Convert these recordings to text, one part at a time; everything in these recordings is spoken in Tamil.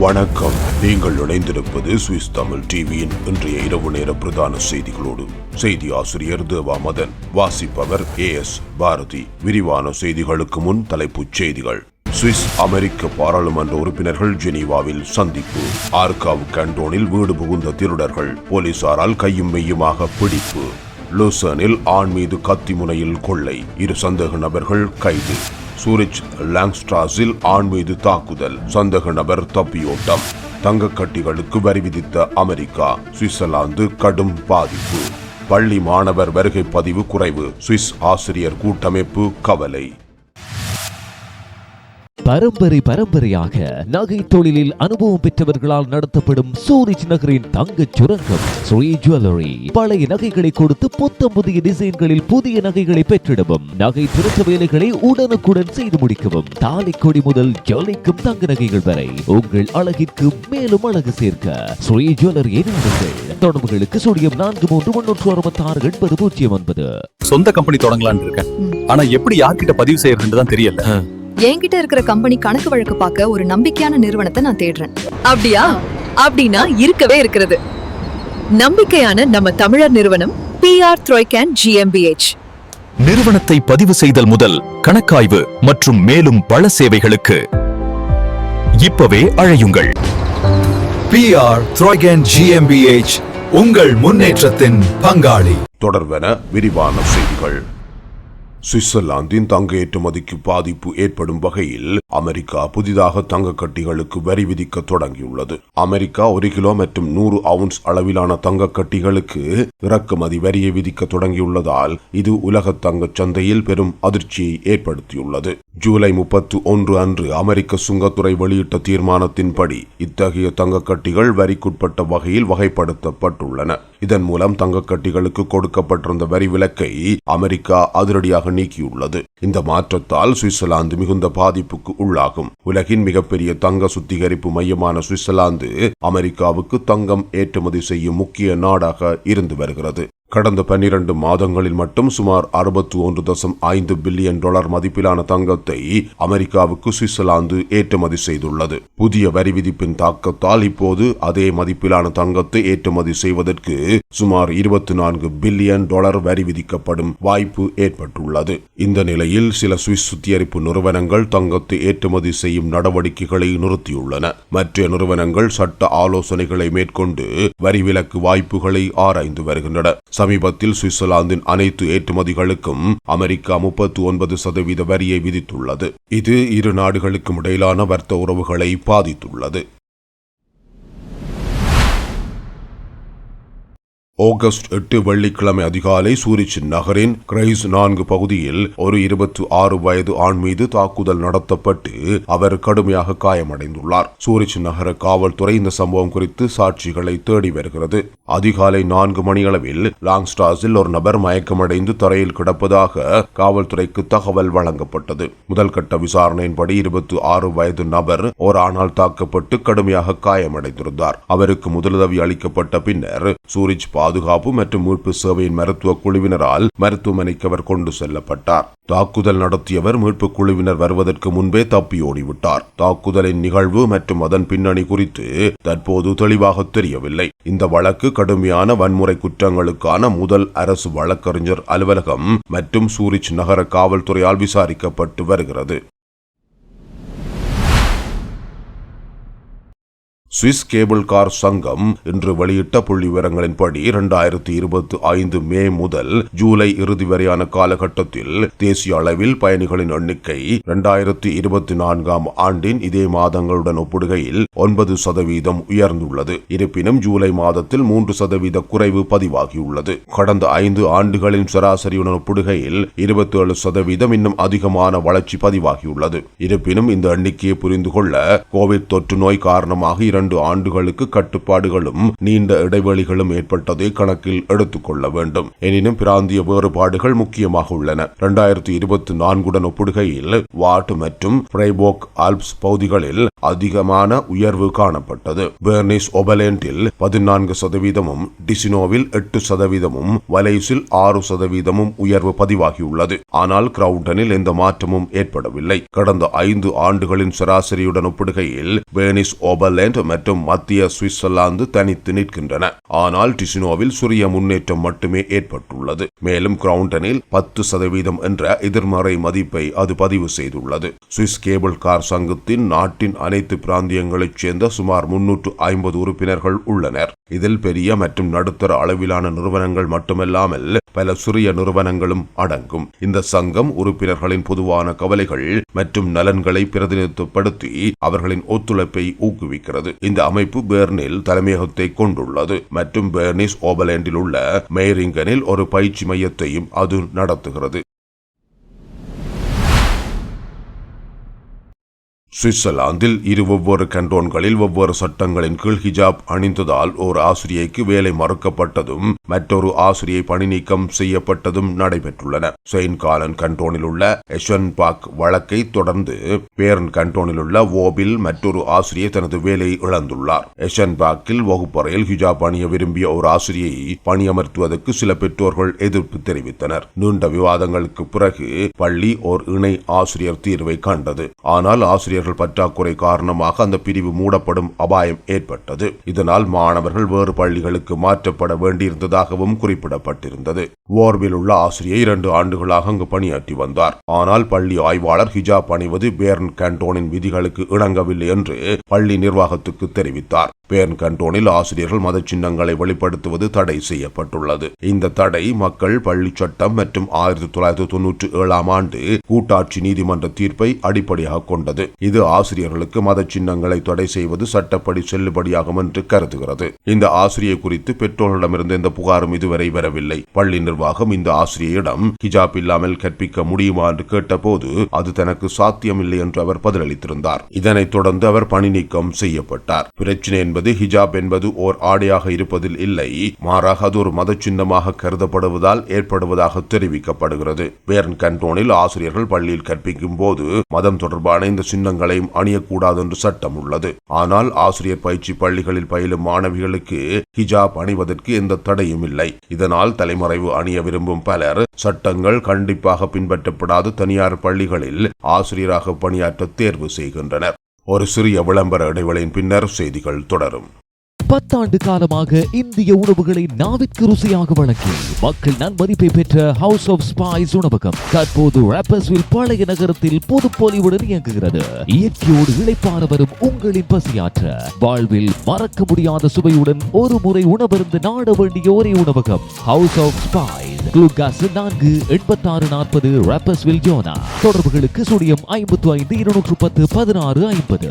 வணக்கம். நீங்கள் இணைந்திருப்பது சுவிஸ் தமிழ் டிவியின் இன்றைய இரவு நேர பிரதான செய்திகளோடு. செய்தி ஆசிரியர் தேவா மதன் வாசிப்பவர் ஏ எஸ் பாரதி. விரிவான செய்திகளுக்கு முன் தலைப்புச் செய்திகள். சுவிஸ் அமெரிக்க பாராளுமன்ற உறுப்பினர்கள் ஜெனீவாவில் சந்திப்பு. ஆர்காவ் கண்டோனில் வீடு புகுந்த திருடர்கள் போலீசாரால் கையும் மெய்யுமாக பிடிப்பு. லூசனில் ஆண் மீது கத்தி முனையில் கொள்ளை. இரு சந்தேக நபர்கள் கைது. சூரிச் லாங்ஸ்ட்ராஸில் ஆண் மீது தாக்குதல். சந்தேக நபர் தப்பியோட்டம். தங்க கட்டிகளுக்கு வரி விதித்த அமெரிக்கா சுவிட்சர்லாந்து கடும் பாதிப்பு. பள்ளி மாணவர் வருகை பதிவு குறைவு. சுவிஸ் ஆசிரியர் கூட்டமைப்பு கவலை. பரம்பரை பரம்பரையாக நகை தொழிலில் அனுபவம் பெற்றவர்களால் நடத்தப்படும் சூரிஜ் நகரின் தங்கச் சுரங்கம் ஸ்ரீ ஜுவல்லரி பழைய நகைகளை கொடுத்து புத்தம் புதிய டிசைன்களில் புதிய நகைகளை பெற்றிடவும் நகை திருத்த வேலைகளை உடனுக்குடன் செய்து முடிக்கவும் தாலி கொடி முதல் ஜொலிக்கும் தங்க நகைகள் வரை உங்கள் அழகிற்கு மேலும் அழகு சேர்க்க ஸ்ரீ நாடுங்கள் தொடர்புகளுக்கு சுழியம் நான்கு மூன்று முன்னூற்று அறுபத்தி ஆறு எண்பது பூஜ்ஜியம் ஒன்பது. சொந்த கம்பெனி தொடங்கலாம்னு இருக்கேன். ஆனா எப்படி யார்கிட்ட பதிவு செய்யறதுன்னு தான் தெரியல என்கிட்ட இருக்கிற கம்பெனி கணக்கு வழக்கு பார்க்க ஒரு நம்பிக்கையான நிறுவனத்தை நான் தேடுறேன். அப்படியா? அப்படின்னா இருக்கவே இருக்கிறது. நம்பிக்கையான நம்ம தமிழர் நிறுவனம் பிஆர் த்ரோய்கேன் ஜிஎம்பிஎச் நிறுவனத்தை பதிவு செய்தல் முதல் கணக்காய்வு மற்றும் மேலும் பல சேவைகளுக்கு இப்பவே அழையுங்கள். பிஆர் த்ரோகன் ஜிஎம்பிஎச் உங்கள் முன்னேற்றத்தின் பங்காளி. தொடர்வென விரிவான செய்திகள். சுவிட்சர்லாந்தின் தங்க ஏற்றுமதிக்கு பாதிப்பு ஏற்படும் வகையில் அமெரிக்கா புதிதாக தங்க கட்டிகளுக்கு வரி விதிக்க தொடங்கியுள்ளது. அமெரிக்கா ஒரு கிலோ மற்றும் நூறு அவுன்ஸ் அளவிலான தங்க கட்டிகளுக்கு இறக்குமதி வரியை விதிக்க தொடங்கியுள்ளதால் இது உலக தங்க சந்தையில் பெரும் அதிர்ச்சியை ஏற்படுத்தியுள்ளது. ஜூலை முப்பத்தி ஒன்று அன்று அமெரிக்க சுங்கத்துறை வெளியிட்ட தீர்மானத்தின்படி இத்தகைய தங்க கட்டிகள் வரிக்குட்பட்ட வகையில் வகைப்படுத்தப்பட்டுள்ளன. இதன் மூலம் தங்க கட்டிகளுக்கு கொடுக்கப்பட்டிருந்த வரி விலக்கை அமெரிக்கா அதிரடியாக நீக்கியுள்ளது. இந்த மாற்றத்தால் சுவிட்சர்லாந்து மிகுந்த பாதிப்புக்கு உள்ளாகும். உலகின் மிகப்பெரிய தங்க சுத்திகரிப்பு மையமான சுவிட்சர்லாந்து அமெரிக்காவுக்கு தங்கம் ஏற்றுமதி செய்யும் முக்கிய நாடாக இருந்து வருகிறது. கடந்த பன்னிரண்டு மாதங்களில் மட்டும் சுமார் அறுபத்தி ஒன்று தசம் ஐந்து பில்லியன் டாலர் மதிப்பிலான தங்கத்தை அமெரிக்காவுக்கு சுவிட்சர்லாந்து ஏற்றுமதி செய்துள்ளது. புதிய வரி விதிப்பின் தாக்கத்தால் இப்போது அதே மதிப்பிலான தங்கத்தை ஏற்றுமதி செய்வதற்கு சுமார் இருபத்தி நான்கு பில்லியன் டாலர் வரி விதிக்கப்படும் வாய்ப்பு ஏற்பட்டுள்ளது. இந்த நிலையில் சில சுவிஸ் சுத்திகரிப்பு நிறுவனங்கள் தங்கத்தை ஏற்றுமதி செய்யும் நடவடிக்கைகளை நிறுத்தியுள்ளன. மற்ற நிறுவனங்கள் சட்ட ஆலோசனைகளை மேற்கொண்டு வரி விலக்கு வாய்ப்புகளை ஆராய்ந்து வருகின்றன. சமீபத்தில் சுவிட்சர்லாந்தின் அனைத்து ஏற்றுமதிகளுக்கும் அமெரிக்கா முப்பத்தி ஒன்பது சதவீத வரியை விதித்துள்ளது. இது இரு நாடுகளுக்கும் இடையிலான வர்த்த உறவுகளை பாதித்துள்ளது. ஆகஸ்ட் எட்டு வெள்ளிக்கிழமை அதிகாலை சூரிச் நகரின் கிரைஸ் நான்கு பகுதியில் ஒரு இருபத்தி ஆறு வயது ஆண் மீது தாக்குதல் நடத்தப்பட்டு அவர் கடுமையாக காயமடைந்துள்ளார். சூரிச் நகர காவல்துறை இந்த சம்பவம் குறித்து சாட்சிகளை தேடி வருகிறது. அதிகாலை நான்கு மணியளவில் லாங்ஸ்டாஸில் ஒரு நபர் மயக்கமடைந்து தரையில் கிடப்பதாக காவல்துறைக்கு தகவல் வழங்கப்பட்டது. முதல் கட்ட விசாரணையின்படி இருபத்தி ஆறு வயது நபர் ஒரு ஆணால் தாக்கப்பட்டு கடுமையாக காயமடைந்திருந்தார். அவருக்கு முதலுதவி அளிக்கப்பட்ட பின்னர் சூரிச் பாதுகாப்பு மற்றும் மீட்பு சேவையின் மருத்துவ குழுவினரால் மருத்துவமனைக்கு அவர் கொண்டு செல்லப்பட்டார். தாக்குதல் நடத்தியவர் மீட்பு குழுவினர் வருவதற்கு முன்பே தப்பியோடிவிட்டார். தாக்குதலின் நிகழ்வு மற்றும் அதன் பின்னணி குறித்து தற்போது தெளிவாக தெரியவில்லை. இந்த வழக்கு கடுமையான வன்முறை குற்றங்களுக்கான முதல் அரசு வழக்கறிஞர் அலுவலகம் மற்றும் சூரிச் நகர காவல்துறையால் விசாரிக்கப்பட்டு வருகிறது. சுவிஸ் கேபிள் கார் சங்கம் இன்று வெளியிட்ட புள்ளி விவரங்களின்படி இரண்டாயிரத்தி இருபத்தி ஐந்து மே முதல் ஜூலை இறுதி வரையான காலகட்டத்தில் தேசிய அளவில் பயணிகளின் எண்ணிக்கை இரண்டாயிரத்தி இருபத்தி நான்காம் ஆண்டின் இதே மாதங்களுடன் ஒப்பிடுகையில் ஒன்பது சதவீதம் உயர்ந்துள்ளது. இருப்பினும் ஜூலை மாதத்தில் மூன்று சதவீத குறைவு பதிவாகியுள்ளது. கடந்த ஐந்து ஆண்டுகளின் சராசரியுடன் ஒப்பிடுகையில் இருபத்தி ஏழு சதவீதம் இன்னும் அதிகமான வளர்ச்சி பதிவாகியுள்ளது. இருப்பினும் இந்த எண்ணிக்கையை புரிந்து கொள்ள கோவிட் தொற்று நோய் காரணமாக இரண்டு ஆண்டுகளுக்கு கட்டுப்பாடுகளும் நீண்ட இடைவெளிகளும் ஏற்பட்டதை கணக்கில் எடுத்துக்கொள்ள வேண்டும். எனினும் பிராந்திய வேறுபாடுகள் முக்கியமாக உள்ளன. இரண்டாயிரத்தி இருபத்தி நான்குடன் ஒப்பிடுகையில் வாட் மற்றும் பிரைபோக் ஆல்ப்ஸ் பகுதிகளில் அதிகமான உயர்வு காணப்பட்டது. பெர்னிஸ் ஒபலேண்டில் பதினான்கு சதவீதமும் டிசினோவில் எட்டு சதவீதமும் வலைஸில் ஆறு சதவீதமும் உயர்வு பதிவாகியுள்ளது. ஆனால் கிரவுண்டனில் எந்த மாற்றமும் ஏற்படவில்லை. கடந்த ஐந்து ஆண்டுகளின் சராசரியுடன் ஒப்பிடுகையில் பெர்னிஸ் ஓபர்லேண்ட் மற்றும் மத்திய சுவிட்சர்லாந்து தனித்து நிற்கின்றன. ஆனால் டிசினோவில் சிறிய முன்னேற்றம் மட்டுமே ஏற்பட்டுள்ளது. மேலும் கிரவுண்டனில் பத்து சதவீதம் என்ற எதிர்மறை மதிப்பை அது பதிவு செய்துள்ளது. சுவிஸ் கேபிள் கார் சங்கத்தின் நாட்டின் அனைத்து பிராந்தியங்களைச் சேர்ந்த சுமார் முன்னூற்று ஐம்பது உறுப்பினர்கள் உள்ளனர். இதில் பெரிய மற்றும் நடுத்தர அளவிலான நிறுவனங்கள் மட்டுமல்லாமல் பல சிறிய நிறுவனங்களும் அடங்கும். இந்த சங்கம் உறுப்பினர்களின் பொதுவான கவலைகள் மற்றும் நலன்களை பிரதிநிதித்துவப்படுத்தி அவர்களின் ஒத்துழைப்பை ஊக்குவிக்கிறது. இந்த அமைப்பு பேர்னில் தலைமையகத்தை கொண்டுள்ளது. மற்றும் பேர்னிஸ் ஓபலேண்டில் உள்ள மேரிங்கனில் ஒரு பயிற்சி மையத்தையும் அது நடத்துகிறது. சுவிட்சர்லாந்தில் இரு ஒவ்வொரு கண்டோன்களில் ஒவ்வொரு சட்டங்களின் கீழ் ஹிஜாப் அணிந்ததால் ஒரு ஆசிரியைக்கு வேலை மறுக்கப்பட்டதும் மற்றொரு ஆசிரியை பணி நீக்கம் செய்யப்பட்டதும் நடைபெற்றுள்ளன. செயின் காலன் கண்டோனில் உள்ள எஷன் பாக் வழக்கை தொடர்ந்து பேரன் கண்டோனில் உள்ள ஓபில் மற்றொரு ஆசிரியை தனது வேலையை இழந்துள்ளார். எஷன் பாக்கில் வகுப்பறையில் ஹிஜாப் அணிய விரும்பிய ஒரு ஆசிரியை பணியமர்த்துவதற்கு சில பெற்றோர்கள் எதிர்ப்பு தெரிவித்தனர். நீண்ட விவாதங்களுக்கு பிறகு பள்ளி ஓர் இணை ஆசிரியர் தீர்வை கண்டது. ஆனால் ஆசிரியர் ஆசிரியர்கள் பற்றாக்குறை காரணமாக அந்த பிரிவு மூடப்படும் அபாயம் ஏற்பட்டது. இதனால் மாணவர்கள் வேறு பள்ளிகளுக்கு மாற்றப்பட வேண்டியிருந்ததாகவும் குறிப்பிடப்பட்டிருந்தது. ஓர்வில் உள்ள ஆசிரியை இரண்டு ஆண்டுகளாக அங்கு பணியாற்றி வந்தார். ஆனால் பள்ளி ஆய்வாளர் ஹிஜாப் அணிவது பேர்ன் கேண்டோனின் விதிகளுக்கு இணங்கவில்லை என்று பள்ளி நிர்வாகத்துக்கு தெரிவித்தார். பேர்ன் கண்டோனில் ஆசிரியர்கள் மத சின்னங்களை வெளிப்படுத்துவது தடை செய்யப்பட்டுள்ளது. இந்த தடை மக்கள் பள்ளி சட்டம் மற்றும் ஆயிரத்தி தொள்ளாயிரத்தி தொன்னூற்றி ஏழாம் ஆண்டு கூட்டாட்சி நீதிமன்ற தீர்ப்பை அடிப்படையாக கொண்டது. இது ஆசிரியர்களுக்கு மத சின்னங்களை தடை செய்வது சட்டப்படி செல்லுபடியாகும் என்று கருதுகிறது. இந்த ஆசிரியை குறித்து பெற்றோர்களிடமிருந்து எந்த புகாரும் இதுவரை வரவில்லை. பள்ளி நிர்வாகம் இந்த ஆசிரியரிடம் ஹிஜாப் இல்லாமல் கற்பிக்க முடியுமா என்று கேட்டபோது அது தனக்கு சாத்தியமில்லை என்று அவர் பதிலளித்திருந்தார். இதனைத் தொடர்ந்து அவர் பணி நீக்கம் செய்யப்பட்டார். பிரச்சனை என்பது ஹிஜாப் என்பது ஓர் ஆடையாக இருப்பதில் இல்லை. மாறாக அது ஒரு மத சின்னமாக கருதப்படுவதால் ஏற்படுவதாக தெரிவிக்கப்படுகிறது. பேர்ன் கண்டோனில் ஆசிரியர்கள் பள்ளியில் கற்பிக்கும் போது மதம் தொடர்பான இந்த சின்னங்களையும் அணியக்கூடாது என்று சட்டம் உள்ளது. ஆனால் ஆசிரியர் பயிற்சி பள்ளிகளில் பயிலும் மாணவிகளுக்கு ஹிஜாப் அணிவதற்கு எந்த தடையும் இல்லை. இதனால் தலைமறைவு அணிய விரும்பும் பலர் சட்டங்கள் கண்டிப்பாக பின்பற்றப்படாத தனியார் பள்ளிகளில் ஆசிரியராக பணியாற்ற தேர்வு செய்கின்றனர். ஒரு சிறிய விளம்பர இடைவெளியின் பின்னர் செய்திகள் தொடரும். பத்தாண்டு காலமாக இந்திய உணவுகளை நாவிற்கு ருசியாக வழங்கி மக்கள் நன்மதிப்பை பெற்ற ஹவுஸ் ஆஃப் ஸ்பைஸ் உணவகம் தற்போது ராப்பர்ஸ்வில் பழைய நகரத்தில் புதுப்பொலிவுடன் இயங்குகிறது. இயற்கையோடு இழைப்பார வரும் உங்களின் பசியாற்ற வாழ்வில் மறக்க முடியாத சுவையுடன் ஒரு முறை உணவருந்து நாட வேண்டிய ஒரே உணவகம் ஹவுஸ் ஆஃப் ஸ்பைஸ் குளுகாஸ் நான்கு எண்பத்தாறு நாற்பது ராப்பர்ஸ்வில் யோனா தொடர்புகளுக்கு சுழியம் ஐம்பத்து ஐந்து இருநூற்று பத்து பதினாறு ஐம்பது.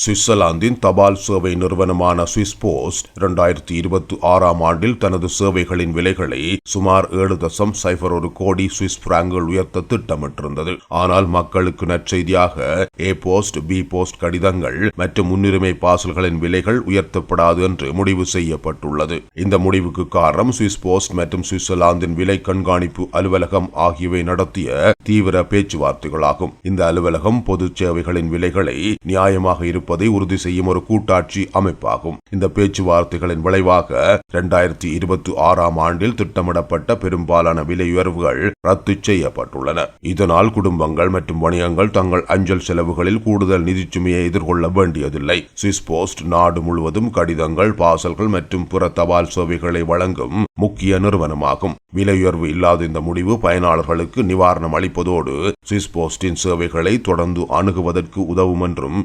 சுவிட்சர்லாந்தின் தபால் சேவை நிறுவனமான சுவிஸ் போஸ்ட் இரண்டாயிரத்தி இருபத்தி ஆறாம் ஆண்டில் தனது சேவைகளின் விலைகளை சுமார் ஏழு தசம் சைபர் ஒரு கோடி சுவிஸ் பிராங்குகள் உயர்த்த திட்டமிட்டிருந்தது. ஆனால் மக்களுக்கு நற்செய்தியாக ஏ போஸ்ட் பி போஸ்ட் கடிதங்கள் மற்றும் முன்னுரிமை பார்சல்களின் விலைகள் உயர்த்தப்படாது என்று முடிவு செய்யப்பட்டுள்ளது. இந்த முடிவுக்கு காரணம் சுவிஸ் போஸ்ட் மற்றும் சுவிட்சர்லாந்தின் விலை கண்காணிப்பு அலுவலகம் ஆகியவை நடத்திய தீவிர பேச்சுவார்த்தைகளாகும். இந்த அலுவலகம் பொது சேவைகளின் விலைகளை நியாயமாக இருப்பதை உறுதி செய்யும் ஒரு கூட்டாட்சி அமைப்பாகும். இந்த பேச்சுவார்த்தைகளின் விளைவாக இரண்டாயிரத்தி இருபத்தி ஆறாம் ஆண்டில் திட்டமிடப்பட்ட பெரும்பாலான விலை உயர்வுகள் ரத்து செய்யப்பட்டுள்ளன. இதனால் குடும்பங்கள் மற்றும் வணிகங்கள் தங்கள் அஞ்சல் செலவுகளில் கூடுதல் நிதிச்சுமையை எதிர்கொள்ள வேண்டியதில்லை. சுவிஸ் போஸ்ட் நாடு முழுவதும் கடிதங்கள் பாசல்கள் மற்றும் பிற தபால் சேவைகளை வழங்கும் முக்கிய நிறுவனமாகும். விலை உயர்வு இல்லாத இந்த முடிவு பயனாளர்களுக்கு நிவாரணம் அளிப்பதோடு சுவிஸ் போஸ்டின் சேவைகளை தொடர்ந்து அணுகுவதற்கு உதவும் என்றும்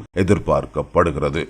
பார்க்கப்படுகிறது.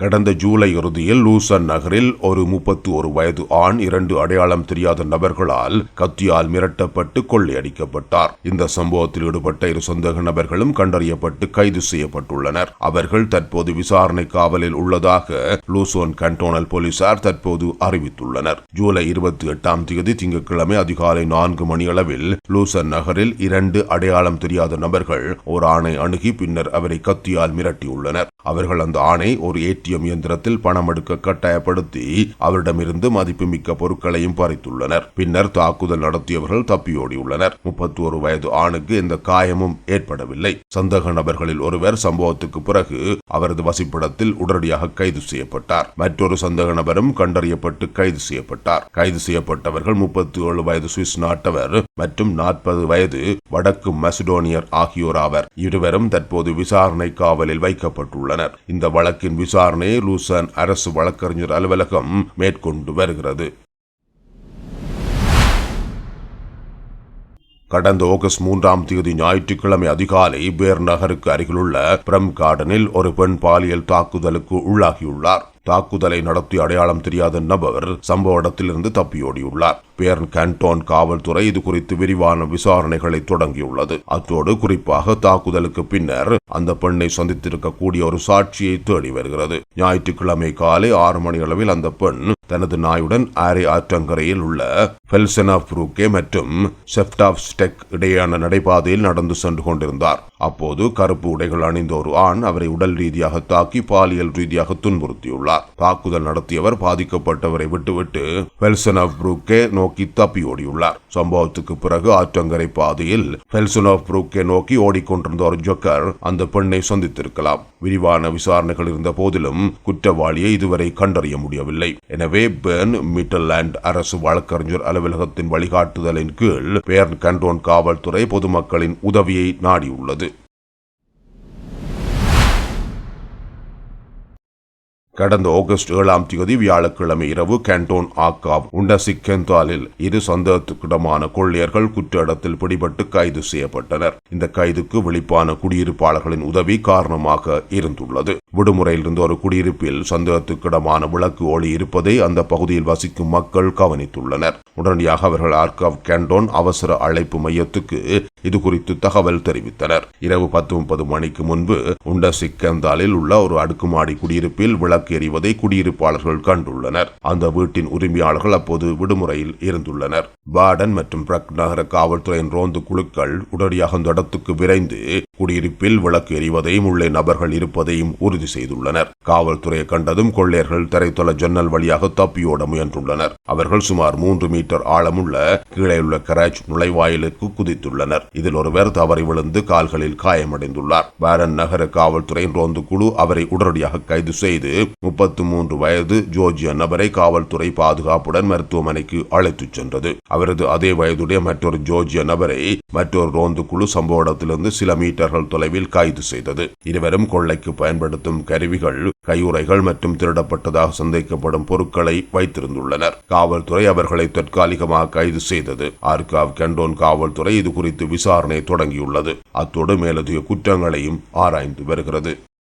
கடந்த ஜூலை இறுதியில் லூசன் நகரில் ஒரு முப்பத்தி ஒரு வயது ஆண் இரண்டு அடையாளம் தெரியாத நபர்களால் கத்தியால் மிரட்டப்பட்டு கொள்ளையடிக்கப்பட்டார். இந்த சம்பவத்தில் ஈடுபட்ட இரு சந்தேக நபர்களும் கண்டறியப்பட்டு கைது செய்யப்பட்டுள்ளனர். அவர்கள் தற்போது விசாரணை காவலில் உள்ளதாக லூசோன் கண்டோனல் போலீசார் தற்போது அறிவித்துள்ளனர். ஜூலை இருபத்தி எட்டாம் தேதி திங்கட்கிழமை அதிகாலை நான்கு மணியளவில் லூசன் நகரில் இரண்டு அடையாளம் தெரியாத நபர்கள் ஒரு ஆணை அணுகி பின்னர் அவரை கத்தியால் மிரட்டியுள்ளனர். அவர்கள் அந்த ஆணை ஒரு ஏடிஎம் இயந்திரத்தில் பணம் எடுக்க கட்டாயப்படுத்தி அவரிடமிருந்து மதிப்புமிக்க பொருட்களையும் பறித்துள்ளனர். பின்னர் தாக்குதல் நடத்தியவர்கள் தப்பியோடியுள்ளனர். முப்பத்தி ஒரு வயது ஆணுக்கு எந்த காயமும் ஏற்படவில்லை. சந்தேக நபர்களில் ஒருவர் சம்பவத்துக்கு பிறகு அவரது வசிப்பிடத்தில் உடனடியாக கைது செய்யப்பட்டார். மற்றொரு சந்தேக நபரும் கண்டறியப்பட்டு கைது செய்யப்பட்டார். கைது செய்யப்பட்டவர்கள் முப்பத்தி ஏழு வயது சுவிஸ் நாட்டவர் மற்றும் நாற்பது வயது வடக்கு மெசடோனியர் ஆகியோர் ஆவர். இருவரும் தற்போது விசாரணை காவலில் வைக்கப்பட்டுள்ளனர். இந்த வழக்கின் விசாரணையை லூசன் அரசு வழக்கறிஞர் அலுவலகம் மேற்கொண்டு வருகிறது. கடந்த ஆகஸ்ட் மூன்றாம் தேதி ஞாயிற்றுக்கிழமை அதிகாலை பேர் நகருக்கு அருகிலுள்ள பிரம் கார்டனில் ஒரு பெண் பாலியல் தாக்குதலுக்கு உள்ளாகியுள்ளார். தாக்குதலை நடத்தி அடையாளம் தெரியாத நபர் சம்பவ இடத்திலிருந்து தப்பியோடியுள்ளார். பேர்ன் கேண்டோன் காவல்துறை இது குறித்து விரிவான விசாரணைகளை தொடங்கியுள்ளது. அத்தோடு குறிப்பாக தாக்குதலுக்கு பின்னர் அந்த பெண்ணை சந்தித்திருக்கக்கூடிய ஒரு சாட்சியை தேடி வருகிறது. ஞாயிற்றுக்கிழமை காலை ஆறு மணி அளவில் அந்த பெண் தனது நாயுடன் ஆரே ஆற்றங்கரையில் உள்ள ஃபெல்சனா புரூக்கே மற்றும் செப்டாப் ஸ்டெக் இடையேயான நடைபாதையில் நடந்து சென்று கொண்டிருந்தார். அப்போது கருப்பு உடைகள் அணிந்த ஒரு ஆண் அவரை உடல் ரீதியாக தாக்கி பாலியல் ரீதியாக துன்புறுத்தியுள்ளார். தாக்குதல் நடத்தியவர் பாதிக்கப்பட்டவரை விட்டுவிட்டு ஃபெல்சனாப் புரூக்கே நோக்கி தப்பி ஓடியுள்ளார் சம்பவத்துக்கு பிறகு ஆற்றங்கரை பாதையில் ஃபெல்சனாப் புரூக்கே நோக்கி ஓடிக்கொண்டிருந்த ஒரு ஜொக்கர் அந்த பெண்ணை சந்தித்திருக்கலாம். விரிவான விசாரணைகள் இருந்த போதிலும் குற்றவாளியை இதுவரை கண்டறிய முடியவில்லை. எனவே பெர்ன் மிட்டர்லாண்ட் அரசு வழக்கறிஞர் அலுவலகத்தின் வழிகாட்டுதலின் கீழ் பேர்ன் கண்டோன் காவல்துறை பொதுமக்களின் உதவியை நாடியுள்ளது. கடந்த ஆகஸ்ட் ஏழாம் தேதி வியாழக்கிழமை இரவு கேண்டோன் ஆக்காவ் உண்டசிக்கெந்தாலில் இரு சந்தேகத்துக்கிடமான கொள்ளையர்கள் குற்ற இடத்தில் பிடிபட்டு கைது செய்யப்பட்டனர். இந்த கைதுக்கு விழிப்பான குடியிருப்பாளர்களின் உதவி காரணமாக இருந்துள்ளது. விடுமுறையில் இருந்த ஒரு குடியிருப்பில் சந்தேகத்துக்கிடமான விளக்கு ஒளி இருப்பதை அந்த பகுதியில் வசிக்கும் மக்கள் கவனித்துள்ளனர். உடனடியாக அவர்கள் ஆர்காவ் கேண்டோன் அவசர அழைப்பு மையத்துக்கு இது குறித்து தகவல் தெரிவித்தனர். இரவு பத்து முப்பது மணிக்கு முன்பு உண்டசிக்கந்தாலில் உள்ள ஒரு அடுக்குமாடி குடியிருப்பில் விளக்கு எறிவதை குடியிருப்பாளர்கள் கண்டுள்ளனர். அந்த வீட்டின் உரிமையாளர்கள் அப்போது விடுமுறையில் இருந்துள்ளனர். பாடன் மற்றும் பிரக் நகர காவல்துறையின் ரோந்து குழுக்கள் உடனடியாக அந்த இடத்துக்கு விரைந்து குடியிருப்பில் விளக்கு எறிவதையும் உள்ளே நபர்கள் இருப்பதையும் உறுதி செய்துள்ளனர். காவல்துறையை கண்டதும் கொள்ளையர்கள் திரைத்தள ஜன்னல் வழியாக தப்பியோட முயன்றுள்ளனர். அவர்கள் சுமார் மூன்று மீட்டர் ஆழமுள்ள கீழே உள்ள கராச் நுழைவாயிலுக்கு குதித்துள்ளனர். இதில் ஒருவர் தவறி விழுந்து கால்களில் காயமடைந்துள்ளார். பாரன் நகர காவல்துறையின் ரோந்து குழு அவரை உடனடியாக கைது செய்து முப்பத்து மூன்று வயது ஜோர்ஜிய நபரை காவல்துறை பாதுகாப்புடன் மருத்துவமனைக்கு அழைத்துச் சென்றது. அவரது அதே வயதுடைய மற்றொரு ஜோர்ஜிய நபரை மற்றொரு ரோந்து குழு சம்பவ இடத்திலிருந்து சில மீட்டர்கள் தொலைவில் கைது செய்தது. இருவரும் கொள்ளைக்கு பயன்படுத்தும் கருவிகள் கையுறைகள் மற்றும் திருடப்பட்டதாக சந்தேகிக்கப்படும் பொருட்களை வைத்திருந்துள்ளனர். காவல்துறை அவர்களை தற்காலிகமாக கைது செய்தது. ஆர்காவ் கண்டோன் காவல்துறை இது குறித்து விசாரணை தொடங்கியுள்ளது. அத்தோடு மேலதிக குற்றங்களையும் ஆராய்ந்து வருகிறது.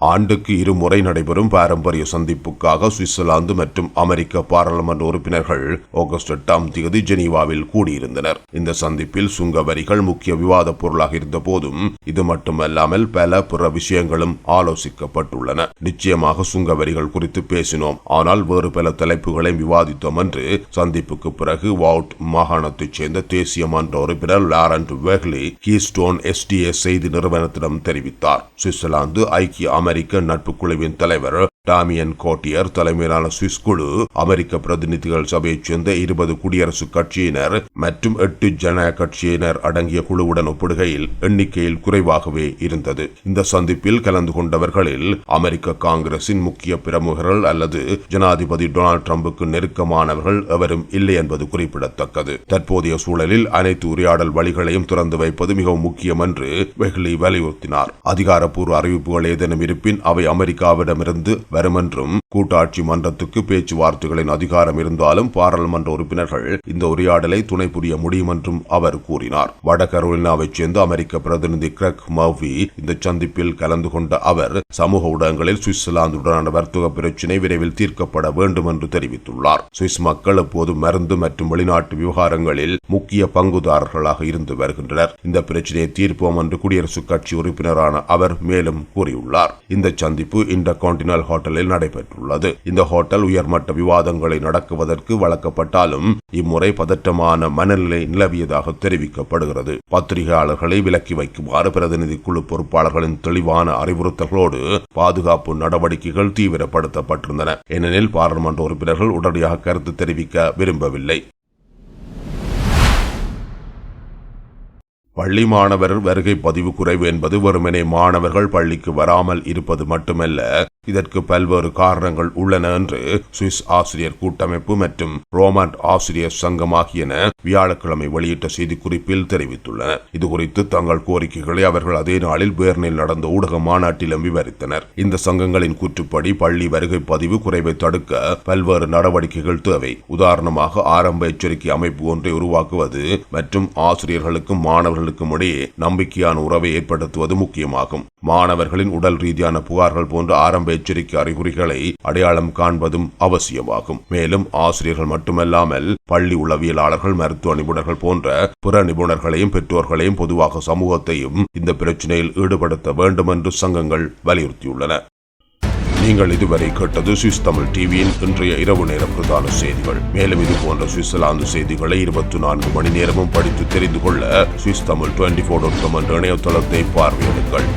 ஆண்டுக்கு இருமுறை நடைபெறும் பாரம்பரிய சந்திப்புக்காக சுவிட்சர்லாந்து மற்றும் அமெரிக்க பாராளுமன்ற உறுப்பினர்கள் ஆகஸ்ட் எட்டாம் தேதி ஜெனீவாவில் கூடியிருந்தனர். இந்த சந்திப்பில் சுங்க வரிகள் முக்கிய விவாத பொருளாக இருந்த போதும் இது மட்டுமல்லாமல் பல பிற விஷயங்களும் ஆலோசிக்கப்பட்டுள்ளன. நிச்சயமாக சுங்க வரிகள் குறித்து பேசினோம். ஆனால் வேறு பல தலைப்புகளையும் விவாதித்தோம் என்று சந்திப்புக்கு பிறகு வவுட் மாகாணத்தைச் சேர்ந்த தேசிய மன்ற உறுப்பினர் லாரண்ட் வெஹ்லி கீஸ்டோன் எஸ்டிஎஸ் செய்தி நிறுவனத்திடம் தெரிவித்தார். சுவிட்சர்லாந்து ஐக்கிய அமெரிக்க நட்பு குழுவின் தலைவர் டாமியன் கோட்டியர் தலைமையிலான சுவிஸ் குழு அமெரிக்க பிரதிநிதிகள் சபையைச் சேர்ந்த இருபது குடியரசுக் கட்சியினர் மற்றும் எட்டு ஜன கட்சியினர் அடங்கிய குழுவுடன் ஒப்பிடுகையில் எண்ணிக்கையில் குறைவாகவே இருந்தது. இந்த சந்திப்பில் கலந்து கொண்டவர்களில் அமெரிக்க காங்கிரசின் முக்கிய பிரமுகர்கள் அல்லது ஜனாதிபதி டொனால்ட் ட்ரம்புக்கு நெருக்கமானவர்கள் எவரும் இல்லை என்பது குறிப்பிடத்தக்கது. தற்போதைய சூழலில் அனைத்து உரையாடல் வழிகளையும் திறந்து வைப்பது மிகவும் முக்கியம் என்று வெகுலி வலியுறுத்தினார். அதிகாரப்பூர்வ அறிவிப்புகள் ஏதேனும் இருப்பின் அவை அமெரிக்காவிடமிருந்து வருமென்றும் கூட்டாட்சி மன்றத்துக்கு பேச்சுவார்த்தைகளின் அதிகாரம் இருந்தாலும் பாராளுமன்ற உறுப்பினர்கள் இந்த உரையாடலை துணை புரிய முடியும் என்றும் அவர் கூறினார். வட கரோலினாவைச் சேர்ந்த அமெரிக்க பிரதிநிதி கிரக் மவ்வி இந்த சந்திப்பில் கலந்து கொண்ட அவர் சமூக ஊடகங்களில் சுவிட்சர்லாந்துடனான வர்த்தக பிரச்சினை விரைவில் தீர்க்கப்பட வேண்டும் என்று தெரிவித்துள்ளார். சுவிஸ் மக்கள் எப்போதும் மருந்து மற்றும் வெளிநாட்டு விவகாரங்களில் முக்கிய பங்குதாரர்களாக இருந்து வருகின்றனர். இந்த பிரச்சினையை தீர்ப்போம் என்று குடியரசுக் கட்சி உறுப்பினரான அவர் மேலும் கூறியுள்ளார். இந்த சந்திப்பு இந்த காண்டினல் ஹோட்டலில் நடைபெற்றுள்ளது இந்த ஹோட்டல் உயர்மட்ட விவாதங்களை நடக்குவதற்கு வழக்கப்பட்டாலும் இம்முறை பதற்றமான மனநிலை நிலவியதாக தெரிவிக்கப்படுகிறது. பத்திரிகையாளர்களை விலக்கி வைக்குமாறு பிரதிநிதி குழு பொறுப்பாளர்களின் தெளிவான அறிவுறுத்தல்களோடு பாதுகாப்பு நடவடிக்கைகள் தீவிரப்படுத்தப்பட்டிருந்தன. ஏனெனில் பாராளுமன்ற உறுப்பினர்கள் உடனடியாக கருத்து தெரிவிக்க விரும்பவில்லை. பள்ளி மாணவர் வருகை பதிவு குறைவு என்பது வெறுமனே மாணவர்கள் பள்ளிக்கு வராமல் இருப்பது மட்டுமல்ல இதற்கு பல்வேறு காரணங்கள் உள்ளன என்று சுவிஸ் ஆசிரியர் கூட்டமைப்பு மற்றும் ரோமன் ஆசிரியர் சங்கம் ஆகியன வியாழக்கிழமை வெளியிட்ட செய்திக்குறிப்பில் தெரிவித்துள்ளன. இதுகுறித்து தங்கள் கோரிக்கைகளை அவர்கள் அதே நாளில் பேர்னில் நடந்த ஊடக மாநாட்டிலும் விவரித்தனர். இந்த சங்கங்களின் கூற்றுப்படி பள்ளி வருகை பதிவு குறைவை தடுக்க பல்வேறு நடவடிக்கைகள் தேவை. உதாரணமாக ஆரம்ப எச்சரிக்கை அமைப்பு ஒன்றை உருவாக்குவது மற்றும் ஆசிரியர்களுக்கும் மாணவர்களுக்கும் இடையே நம்பிக்கையான உறவை ஏற்படுத்துவது முக்கியமாகும். மாணவர்களின் உடல் ரீதியான புகார்கள் போன்ற ஆரம்ப எச்சரிக்கை அறிகுறிகளை அடையாளம் காண்பதும் அவசியமாகும். மேலும் ஆசிரியர்கள் மட்டுமல்லாமல் பள்ளி உளவியலாளர்கள் மருத்துவ நிபுணர்கள் போன்ற பிற நிபுணர்களையும் பெற்றோர்களையும் பொதுவாக சமூகத்தையும் இந்த பிரச்சினையில் ஈடுபடுத்த வேண்டும் என்று சங்கங்கள் வலியுறுத்தியுள்ளன. நீங்கள் இதுவரை கேட்டது சுவிஸ் தமிழ் டிவியின் இன்றைய இரவு நேர பிரதான செய்திகள். மேலும் இது போன்ற சுவிட்சர்லாந்து செய்திகளை இருபத்தி நான்கு மணி நேரமும் படித்து தெரிந்து கொள்ள Swiss Tamil twenty four dot com என்ற இணையதளத்தை பார்வையிடுங்கள்.